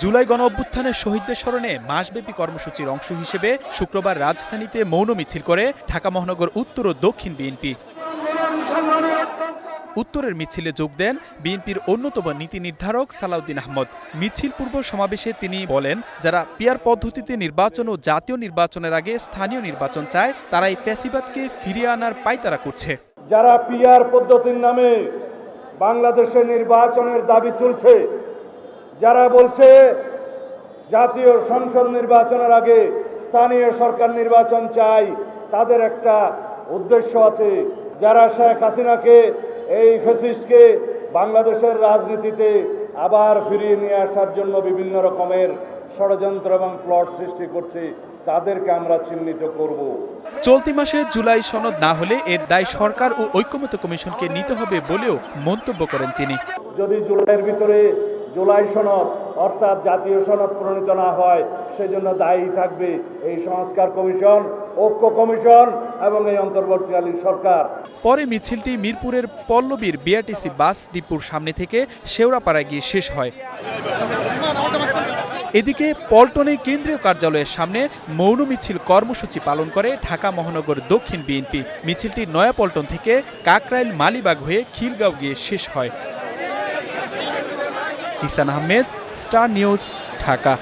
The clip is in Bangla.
জুলাই গণ অভ্যুত্থানের শহীদদের স্মরণে মাসব্যাপী কর্মসূচির অংশ হিসেবে শুক্রবার রাজধানীতে মৌন মিছিল করে ঢাকা মহানগর উত্তর ও দক্ষিণ বিএনপি। উত্তরের মিছিলে যোগ দেন বিএনপির অন্যতম নীতি নির্ধারক সালাউদ্দিন আহমদ। মিছিল পূর্ব সমাবেশে তিনি বলেন, যারা পিয়ার পদ্ধতিতে নির্বাচন ও জাতীয় নির্বাচনের আগে স্থানীয় নির্বাচন চায় তারা এই ফ্যাসিবাদকে ফিরিয়ে আনার পায়তারা করছে। যারা পিআর পদ্ধতির নামে বাংলাদেশের নির্বাচনের দাবি তুলছে যারা বলছে জাতীয় সংসদ নির্বাচনের আগে স্থানীয় সরকার নির্বাচন চাই তাদের একটা উদ্দেশ্য আছে। যারা শেখ হাসিনাকে এই ফেসিস্টকে বাংলাদেশের রাজনীতিতে আবার ফিরিয়ে নিয়ে আসার জন্য বিভিন্ন রকমের ষড়যন্ত্র এবং প্লট সৃষ্টি করছে তাদেরকে আমরা চিহ্নিত করব। চলতি মাসে জুলাই সনদ না হলে এর দায় সরকার ও ঐক্যমত্য কমিশনকে নিতে হবে বলেও মন্তব্য করেন তিনি। যদি জুলাইয়ের ভিতরে জুলাই সনদ, অর্থাৎ জাতীয় সনদ প্রণীত না হয়, সেজন্য দায়ী থাকবে এই সংস্কার কমিশন, ঐক্য কমিশন এবং এই অন্তর্বর্তীকালীন সরকার। পরে মিছিলটি মিরপুরের পল্লবীর বিআরটিসি বাস ডিপুর সামনে থেকে শেওড়াপাড়ায় গিয়ে শেষ হয়। এদিকে পল্টনে কেন্দ্রীয় কার্যালয়ের সামনে মৌন মিছিল কর্মসূচি পালন করে ঢাকা মহানগর দক্ষিণ বিএনপি। মিছিলটি নয়াপল্টন থেকে কাকরাইল মালিবাগ হয়ে খিলগাঁও গিয়ে শেষ হয়। Zisan Ahmed star news Dhaka